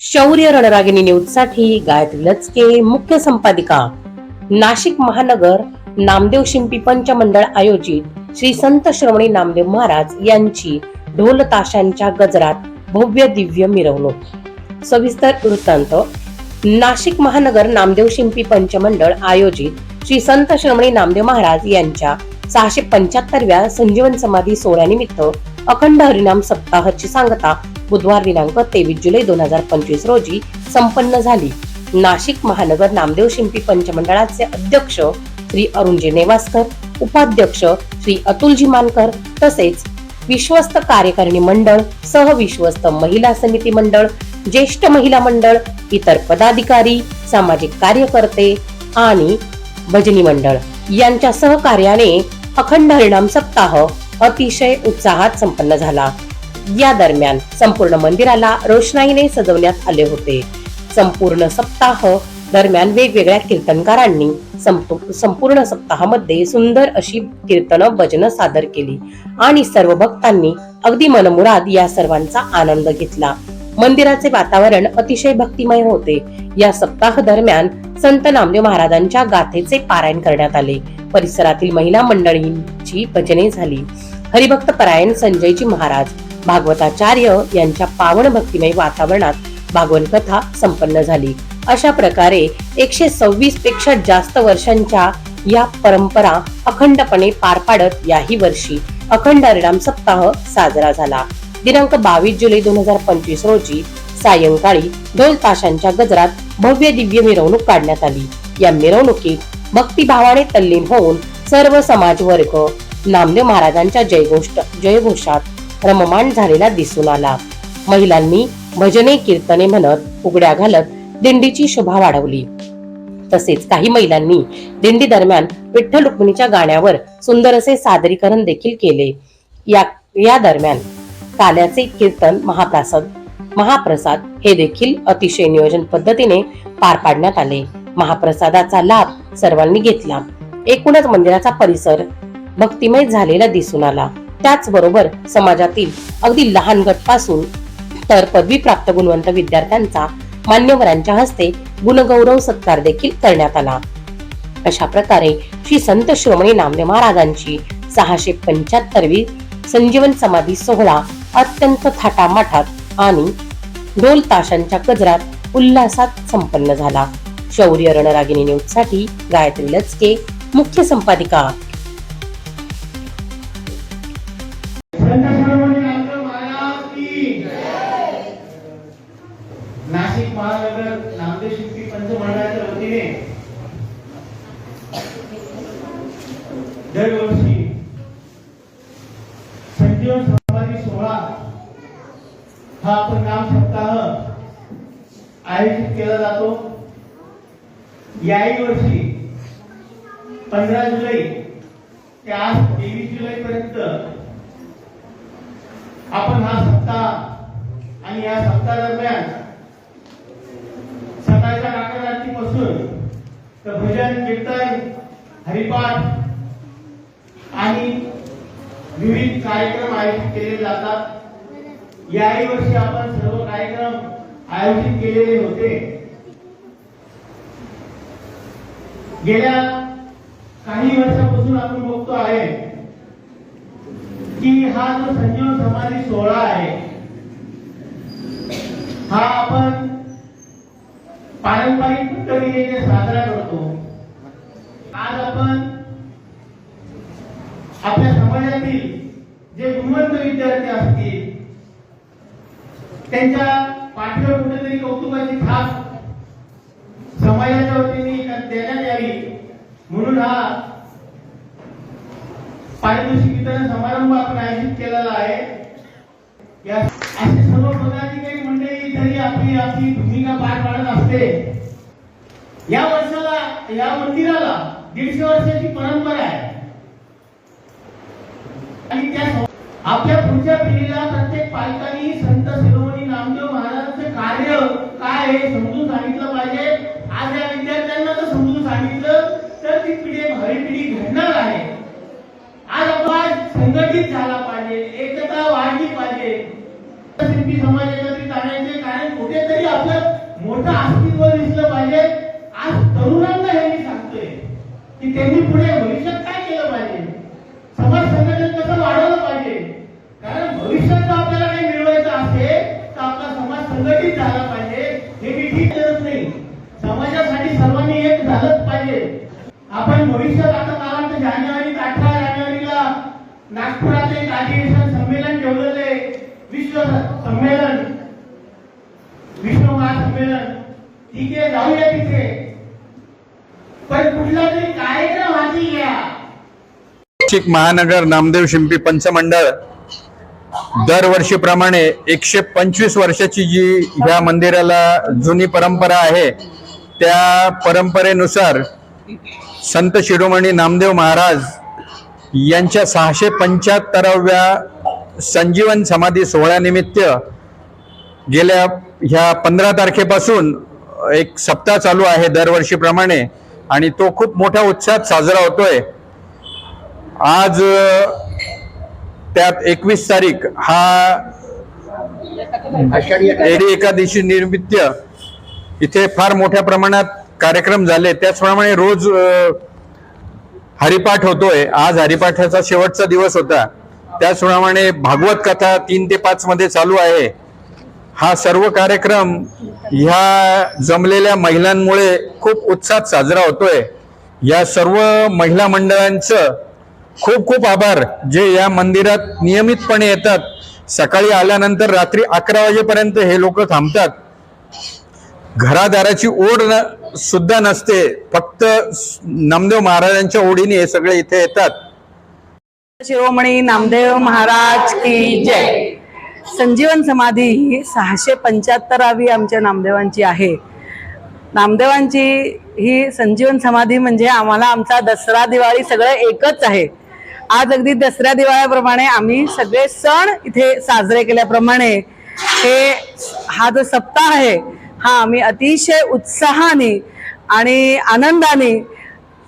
शौर्य रणरागिणी न्यूजसाठी गायत्री लचके मुख्य संपादिका. नाशिक महानगर नामदेव शिंपी पंच मंडळ आयोजित श्री संत श्रवणी नामदेव महाराज यांची ढोल ताशांच्या गजरात भव्य दिव्य मिरवणूक. सविस्तर वृत्तांत. नाशिक महानगर नामदेव शिंपी पंचमंडळ आयोजित श्री संत श्रमणी नामदेव महाराज यांच्या सहाशे पंच्याहत्तरव्या संजीवन समाधी सोहळ्यानिमित्त अखंड हरिनाम सप्ताहाची सांगता बुधवार दिनांक तेवीस जुलै दोन हजार पंचवीस रोजी संपन्न झाली. नाशिक महानगर नामदेव शिंपी पंचमंडळाचे अध्यक्ष श्री अरुणजी नेवासकर उपाध्यक्ष श्री अतुलजी मानकर तसेच विश्वस्त कार्यकारिणी मंडळ सह विश्वस्त महिला समिती मंडळ ज्येष्ठ महिला मंडळ इतर पदाधिकारी सामाजिक कार्यकर्ते आणि भजनी मंडळ यांच्या सहकार्याने अखंड हरिणाम सप्ताह अतिशय उत्साहात संपन्न झाला. या दरम्यान संपूर्ण मंदिराला रोषणाईने सजवण्यात आले होते. संपूर्ण सप्ताह दरम्यान वेगवेगळ्या कीर्तनकारांनी संपूर्ण सप्ताहामध्ये सुंदर अशी कीर्तन भजन सादर केली आणि सर्व भक्तांनी अगदी मनमुराद या सर्वांचा आनंद घेतला. मंदिराचे वातावरण अतिशय भक्तिमय होते. या सप्ताह दरम्यान संत नामदेव महाराजांच्या गाथेचे पारायण करण्यात आले. परिसरातील महिला मंडळींची भजने झाली. हरिभक्त परायण संजयजी महाराज भागवताचार्य यांच्या पावन भक्तिमय वातावरणात भागवन कथा संपन्न झाली. अशा प्रकारे एकशे सव्वीसपेक्षा जास्त वर्षांच्या या परंपरा अखंडपणे पार पाडत याही वर्षी अखंड हरिणाम सप्ताह साजरा झाला. दिनांक बावीस जुलै दोन हजार पंचवीस रोजी सायंकाळी ढोल ताशांच्या गजरात भव्य दिव्य मिरवणूक काढण्यात आली. या मिरवणुकीत भक्तिभावाने तल्लीन होऊन सर्व समाज वर्ग नामदेव महाराजांच्या जयघोष जयघोषात रममाण झालेला दिसून आला. महिलांनी भजने कीर्तने म्हणत उघड्या घालत दिंडीची शोभा वाढवली. तसेच काही महिलांनी दिंडी दरम्यान विठ्ठल रुक्मिणीच्या गाण्यावर सुंदर असे सादरीकरण देखील केले. या या दरम्यान काल्याचे कीर्तन महाप्रसाद महाप्रसाद हे देखील अतिशय नियोजन पद्धतीने पार पाडण्यात आले. महाप्रसादाचा लाभ सर्वांनी घेतला. एकूणच मंदिराचा परिसर भक्तिमय झालेला दिसून आला. त्याचबरोबर समाजातील अगदी लहान गटपासून तर पदवी प्राप्त गुणवंत विद्यार्थ्यांचा मान्यवरांच्या हस्ते गुणगौरव सत्कार देखील करण्यात आला. अशा प्रकारे श्री संत श्रोमणी नामदेव महाराजांची सहाशे पंच्याहत्तरवी संजीवन समाधी सोहळा अत्यंत थाटामाठात आणि ढोल ताशांच्या गजरात उल्हासात संपन्न झाला. शौर्य रणरागिणी न्यूजसाठी गायत्री लचके मुख्य संपादिका दरवर्षी संजीवन सहभागी सोहळा हा आपण नाम सप्ताह आयोजित केला जातो. याही वर्षी पंधरा जुलै ते आज तेवीस जुलै पर्यंत आपण हा सप्ताह आणि या सप्ताह दरम्यान तर भजन कीर्तन हरिपाठ आणि विविध कार्यक्रम आयोजित केले जातात. याही वर्षी आपण सर्व कार्यक्रम आयोजित केलेले होते. गेल्या काही वर्षापासून आपण बघतो आहे की हा जो संजीवन समाधी सोहळा आहे हा आपण पारंपरिक पद्धतीने साजरा करतो. आज आपण आपल्या समाजातील जे गुणवंत विद्यार्थी असतील त्यांच्या पाठीवर कुठेतरी कौतुकाची थाप समाजाच्या वतीने देण्यात यावी. म्हणून हा पारितोषिक वितरण समारंभ आपण आयोजित केलेला आहे. या असे सर्व पदाधिकारी मंदिरामध्ये आपली आपली भूमिका पार पाडत असते. या वर्षाला या मंदिराला दीडशे वर्षाची परंपरा आहे. आणि त्या आपल्या पुढच्या पिढीला प्रत्येक पालकांनी संत शिरोमणी नामदेव महाराजांचे कार्य काय आहे हे समजून सांगितलं पाहिजे. आज या विद्यार्थ्यांना जर समजून सांगितलं तर ती पिढी भावी पिढी घडणार आहे. आज आपण संघटित झाला पाहिजे एकता वाढली पाहिजे. शिल्पी समाज एकत्रित आणायचे असं मोठं अस्तित्व दिसलं पाहिजे. आज तरुणांना हे मी सांगतोय की त्यांनी पुढे भविष्यात काय केलं पाहिजे? समाज संघटन कसं वाढवलं पाहिजे? कारण भविष्यात जर आपल्याला काही मिळवायचं असेल तर आपला समाज संघटित झाला पाहिजे. हे मी ठीक करत नाही. समाजासाठी सर्वांनी एक झालंच पाहिजे. आपण भविष्यात आता कालांत जानेवारीत अठरा जानेवारीला नागपुरात एक अधिवेशन संमेलन ठेवलेलं आहे. विश्व संमेलन. विश्व महासंमेलन ठीक आहे जाऊया तिथे. पण कुठला तरी कार्यक्रम हाती घ्या. नाशिक महानगर नामदेव शिंपी पंचमंडळ दरवर्षीप्रमाणे एकशे पंचवीस वर्षाची जी ह्या मंदिराला जुनी परंपरा आहे त्या परंपरेनुसार संत शिरोमणी नामदेव महाराज यांच्या सहाशे पंच्याहत्तराव्या संजीवन समाधी सोहळ्यानिमित्त गेल्या ह्या पंधरा तारखेपासून एक सप्ताह चालू आहे दरवर्षीप्रमाणे आणि तो खूप मोठ्या उत्साहात साजरा होतोय. आज त्यात एकवीस तारीख हा एडी एकादशी निर्मित्य इथे फार मोठ्या प्रमाणात कार्यक्रम झाले. त्याचप्रमाणे रोज हरिपाठ होतोय. आज हरिपाठाचा शेवटचा दिवस होता. त्याचप्रमाणे भागवत कथा तीन ते पाच मध्ये चालू आहे. हा सर्व कार्यक्रम ह्या जमलेल्या महिलांमुळे खूप उत्साहात साजरा होतोय. या सर्व महिला मंडळांचं खूप खूप आभार. जे या मंदिरात नियमितपणे येतात सकाळी आल्यानंतर रात्री अकरा वाजेपर्यंत हे लोक थांबतात. घरादाराची ओढ न- सुद्धा नसते. फक्त नामदेव महाराजांच्या ओढीने हे सगळे इथे येतात. शिरोमणी नामदेव महाराज की जय. संजीवन समाधी ही सहाशे पंच्याहत्तरावी आमच्या नामदेवांची आहे. नामदेवांची ही संजीवन समाधी म्हणजे आम्हाला आमचा दसरा दिवाळी सगळं एकच आहे. आज अगदी दसऱ्या दिवाळ्याप्रमाणे आम्ही सगळे सण इथे साजरे केल्याप्रमाणे हे हा जो सप्ताह आहे हा आम्ही अतिशय उत्साहाने आणि आनंदाने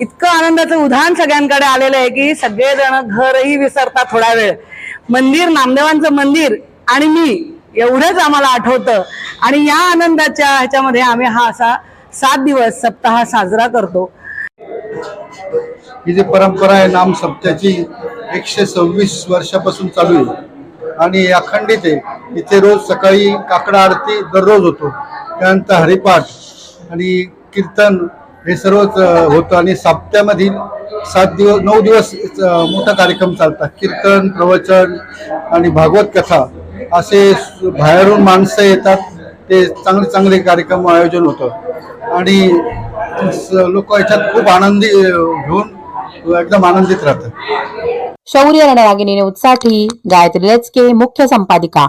इतकं आनंदाचं उदाहरण सगळ्यांकडे आलेलं आहे की सगळेजण घरही विसरतात थोडा वेळ. मंदिर नामदेवांचं मंदिर आणि मी एवढंच आम्हाला आठवतं. आणि या आनंदाच्या ह्याच्यामध्ये आम्ही हा असा सात दिवस सप्ताह साजरा करतो. ही जी परंपरा आहे नाम सप्त्याची एकशे सव्वीस वर्षापासून चालू आहे. आणि अखंडित आहे. इथे रोज सकाळी काकडा आरती दररोज होतो. त्यानंतर हरिपाठ आणि कीर्तन हे सर्वच होतं. आणि सप्त्यामधील सात दिवस नऊ दिवस मोठा कार्यक्रम चालतात. कीर्तन प्रवचन आणि भागवत कथा. असे बाहेरून माणसं येतात ते चांगले चांगले कार्यक्रम आयोजन होतं. आणि लोक याच्यात खूप आनंदी घेऊन एकदम आनंदित राहतात. शौर्य रणरागिणी न्यूजसाठी गायत्री लचके मुख्य संपादिका.